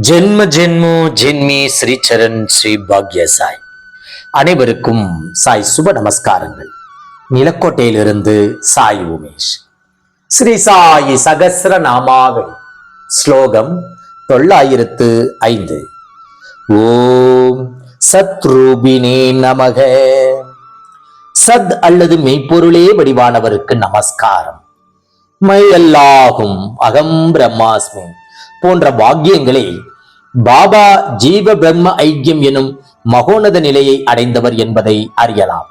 ஜென்ம ஜென்மோ ஜென்மி ஸ்ரீ சரண் ஸ்ரீ பாக்ய சாய். அனைவருக்கும் சாய் சுப நமஸ்காரங்கள். நிலக்கோட்டையிலிருந்து சாய் உமேஷ். ஸ்ரீ சாயி சகசிர நாமாவளி. ஸ்லோகம் தொள்ளாயிரத்து ஐந்து. ஓம் சத்ரூபினே நமக. சத் அல்லது மெய்ப்பொருளே வடிவானவருக்கு நமஸ்காரம். மையல்லாகும் அகம் பிரம்மாஸ்மி. போன்ற வாக்கியங்களை பாபா ஜீவ பிரம்ம ஐக்கியம் எனும் மகோனத நிலையை அடைந்தவர் என்பதை அறியலாம்.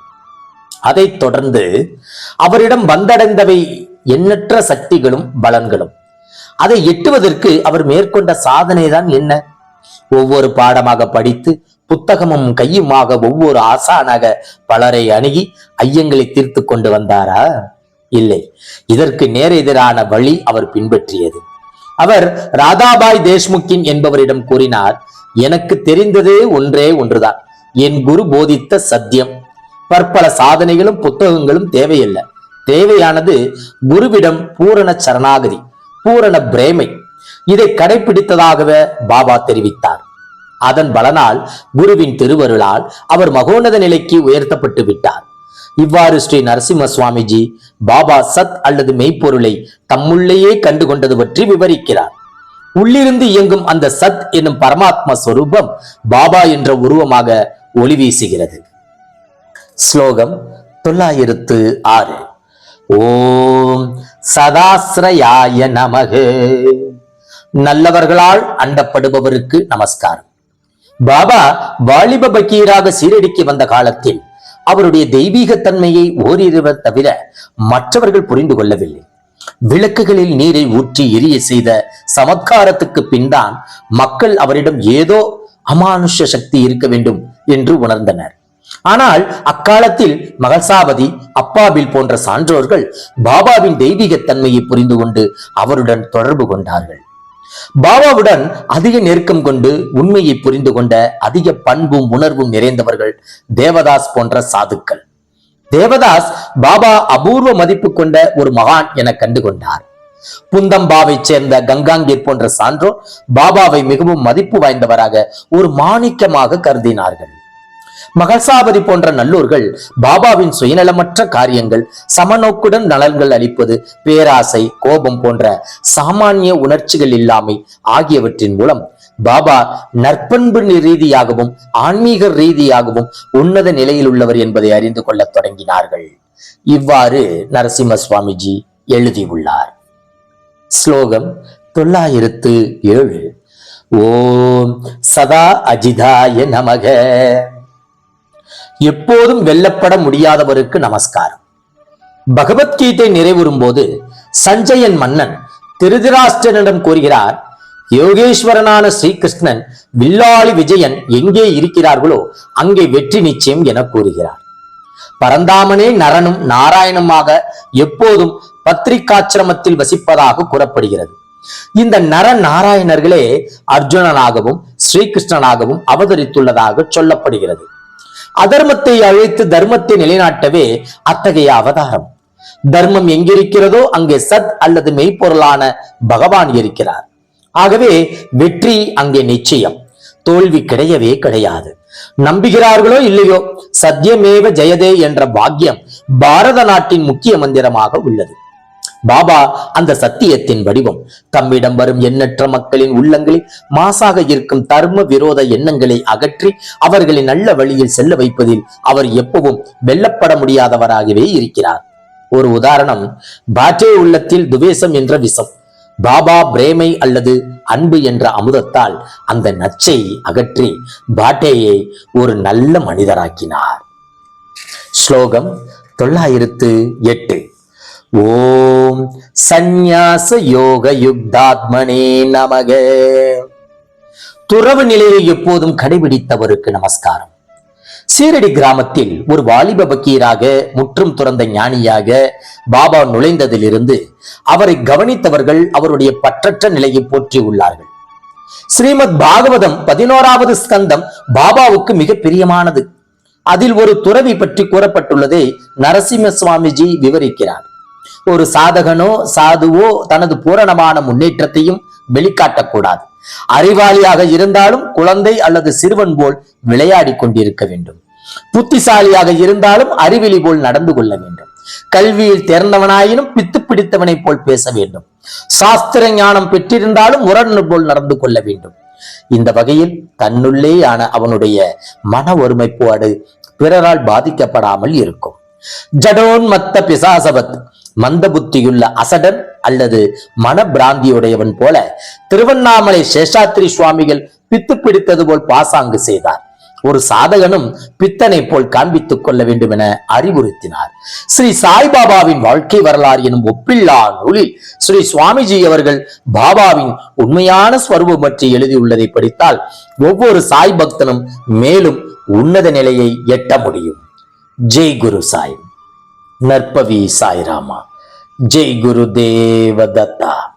அதைத் தொடர்ந்து அவரிடம் வந்தடைந்தவை எண்ணற்ற சக்திகளும் பலன்களும். அதை எட்டுவதற்கு அவர் மேற்கொண்ட சாதனைதான் என்ன? ஒவ்வொரு பாடமாக படித்து புத்தகமும் கையுமாக ஒவ்வொரு ஆசானாக பலரை அணுகி ஐயங்களை தீர்த்து கொண்டு வந்தாரா? இல்லை. இதற்கு நேரெதிரான வழி அவர் பின்பற்றியது. அவர் ராதாபாய் தேஷ்முக்கின் என்பவரிடம் கூறினார் எனக்கு தெரிந்ததே ஒன்றே ஒன்றுதான். என் குரு போதித்த சத்தியம். பற்பல சாதனைகளும் புத்தகங்களும் தேவையில்லை. தேவையானது குருவிடம் பூரண சரணாகதி பூரண பிரேமை. இதை கடைபிடித்ததாகவே பாபா தெரிவித்தார். அதன் பலனால் குருவின் திருவருளால் அவர் மகோன்னத நிலைக்கு உயர்த்தப்பட்டு விட்டார். இவ்வாறு ஸ்ரீ நரசிம்ம சுவாமிஜி பாபா சத் அல்லது மெய்ப்பொருளை தம்முள்ளேயே கண்டு கொண்டது பற்றி விவரிக்கிறார். உள்ளிருந்து இயங்கும் அந்த சத் என்னும் பரமாத்ம ஸ்வரூபம் பாபா என்ற உருவமாக ஒளி வீசுகிறது. ஸ்லோகம் தொள்ளாயிரத்து ஆறு. ஓம் சதாசிரயாய நமக. நல்லவர்களால் அண்டப்படுபவருக்கு நமஸ்காரம். பாபா வாலிப பக்கீராக சீரடிக்கு வந்த காலத்தில் அவருடைய தெய்வீக தன்மையை ஓரிருவர் தவிர மற்றவர்கள் புரிந்து கொள்ளவில்லை. விளக்குகளில் நீரை ஊற்றி எரிய செய்த சமத்காரத்துக்கு பின்தான் மக்கள் அவரிடம் ஏதோ அமானுஷ சக்தி இருக்க வேண்டும் என்று உணர்ந்தனர். ஆனால் அக்காலத்தில் மகசாபதி அப்பாபில் போன்ற சான்றோர்கள் பாபாவின் தெய்வீக தன்மையை புரிந்து கொண்டு அவருடன் தொடர்பு கொண்டார்கள். பாபாவுடன் அதிக நெருக்கம் கொண்டு உண்மையை புரிந்து கொண்ட அதிக பண்பும் உணர்வும் நிறைந்தவர்கள் தேவதாஸ் போன்ற சாதுக்கள். தேவதாஸ் பாபா அபூர்வ மதிப்பு கொண்ட ஒரு மகான் என கண்டுகொண்டார். புந்தம்பாவை சேர்ந்த கங்காங்கீர் போன்ற சான்றோர் பாபாவை மிகவும் மதிப்பு வாய்ந்தவராக ஒரு மாணிக்கமாக கருதினார்கள். மகசாபதி போன்ற நல்லூர்கள் பாபாவின் சுயநலமற்ற காரியங்கள் சமநோக்குடன் நலன்கள் அளிப்பது பேராசை கோபம் போன்ற சாமானிய உணர்ச்சிகள் இல்லாமை ஆகியவற்றின் மூலம் பாபா நற்பண்பு ரீதியாகவும் ஆன்மீக ரீதியாகவும் உன்னத நிலையில் உள்ளவர் என்பதை அறிந்து கொள்ளத் தொடங்கினார்கள். இவ்வாறு நரசிம்ம சுவாமிஜி எழுதியுள்ளார். ஸ்லோகம் தொள்ளாயிரத்து ஏழு. ஓம் சதா அஜிதாய நமக. எப்போதும் வெல்லப்பட முடியாதவருக்கு நமஸ்காரம். பகவத்கீதை நிறைவுறும் போது சஞ்சயன் மன்னன் திருதராஷ்டிரனிடம் கூறுகிறார் யோகேஸ்வரனான ஸ்ரீகிருஷ்ணன் வில்லாளி விஜயன் எங்கே இருக்கிறார்களோ அங்கே வெற்றி நிச்சயம் என கூறுகிறார். பரந்தாமனே நரனும் நாராயணமாக எப்போதும் பத்திரிகாச்சிரமத்தில் வசிப்பதாக கூறப்படுகிறது. இந்த நர நாராயணர்களே அர்ஜுனனாகவும் ஸ்ரீகிருஷ்ணனாகவும் அவதரித்துள்ளதாக சொல்லப்படுகிறது. அதர்மத்தை அழைத்து தர்மத்தை நிலைநாட்டவே அத்தகைய அவதாரம். தர்மம் எங்கிருக்கிறதோ அங்கே சத் அல்லது மெய்ப்பொருளான பகவான் இருக்கிறார். ஆகவே வெற்றி அங்கே நிச்சயம். தோல்வி கிடையவே கிடையாது. நம்புகிறார்களோ இல்லையோ சத்தியமேவ ஜெயதே என்ற பாக்கியம் பாரத நாட்டின் முக்கிய மந்திரமாக உள்ளது. பாபா அந்த சத்தியத்தின் வடிவம். தம்மிடம் வரும் எண்ணற்ற மக்களின் உள்ளங்களில் மாசாக இருக்கும் தர்ம விரோத எண்ணங்களை அகற்றி அவர்களை நல்ல வழியில் செல்ல வைப்பதில் அவர் எப்பவும் வெல்லப்பட முடியாதவராகவே இருக்கிறார். ஒரு உதாரணம் பாட்டே உள்ளத்தில் துவேசம் என்ற விஷம். பாபா பிரேமை அல்லது அன்பு என்ற அமுதத்தால் அந்த நச்சை அகற்றி பாட்டேயை ஒரு நல்ல மனிதராக்கினார். ஸ்லோகம் தொள்ளாயிரத்து எட்டு. ஓம் சந்நியாச யோக யுக்தாத்மனே நமக. துறவு நிலையை எப்போதும் கடைபிடித்தவருக்கு நமஸ்காரம். சீரடி கிராமத்தில் ஒரு வாலிப பக்கீராக முற்றும் துறந்த ஞானியாக பாபா நுழைந்ததிலிருந்து அவரை கவனித்தவர்கள் அவருடைய பற்றற்ற நிலையை போற்றி உள்ளார்கள். ஸ்ரீமத் பாகவதம் பதினோராவது ஸ்கந்தம் பாபாவுக்கு மிக பிரியமானது. அதில் ஒரு துறவி பற்றி கூறப்பட்டுள்ளதை நரசிம்ம சுவாமிஜி விவரிக்கிறார். ஒரு சாதகனோ சாதுவோ தனது பூரணமான முன்னேற்றத்தையும் வெளிக்காட்டக்கூடாது. அறிவாளியாக இருந்தாலும் குழந்தை அல்லது சிறுவன் போல் விளையாடிக் கொண்டிருக்க வேண்டும். புத்திசாலியாக இருந்தாலும் அறிவிலி போல் நடந்து கொள்ள வேண்டும். கல்வியில் தேர்ந்தவனாயினும் பித்து பிடித்தவனை போல் பேச வேண்டும். சாஸ்திர ஞானம் பெற்றிருந்தாலும் முரண் போல் நடந்து கொள்ள வேண்டும். இந்த வகையில் தன்னுள்ளேயான அவனுடைய மன ஒருமைப்பாடு பிறரால் பாதிக்கப்படாமல் இருக்கும். ஜடோன்மத்த பிசாசவத் மந்த புத்தியுள்ள அசடன் அல்லது மனப்பிராந்தியுடையவன் போல திருவண்ணாமலை சேஷாத்ரி சுவாமிகள் பித்து பிடித்தது போல் பாசாங்கு செய்தார். ஒரு சாதகனும் பித்தனை போல் காண்பித்துக் கொள்ள வேண்டும் என அறிவுறுத்தினார். ஸ்ரீ சாய்பாபாவின் வாழ்க்கை வரலாறு எனும் ஒப்பில்லா நூலில் ஸ்ரீ சுவாமிஜி அவர்கள் பாபாவின் உண்மையான ஸ்வரூபம் பற்றி எழுதியுள்ளதை படித்தால் ஒவ்வொரு சாய் பக்தனும் மேலும் உன்னத நிலையை எட்ட முடியும். ஜெய் குரு சாய். நற்பவி சாய்ராமா. ஜெய் குரு தேவதத்தா